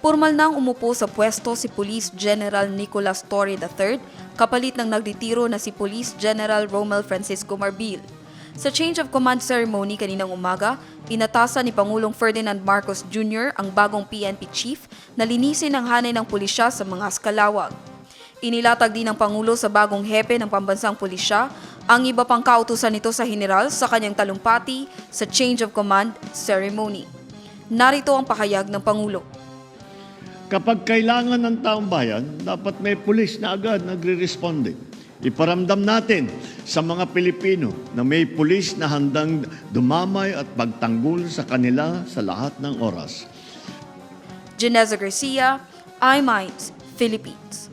Formal nang umupo sa pwesto si Police General Nicolas Torre III kapalit ng nagditiro na si Police General Romel Francisco Marbil. Sa change of command ceremony kaninang umaga, inatasan ni Pangulong Ferdinand Marcos Jr. ang bagong PNP chief na linisin ang hanay ng pulisya sa mga skalawag. Inilatag din ng Pangulo sa bagong hepe ng pambansang pulisya ang iba pang kautusan nito sa general sa kanyang talumpati sa change of command ceremony. Narito ang pahayag ng Pangulo. Kapag kailangan ng taong bayan, dapat may pulis na agad nagre-responde. Iparamdam natin sa mga Pilipino na may pulis na handang dumamay at pagtanggol sa kanila sa lahat ng oras. Janeza Garcia, iMinds, Philippines.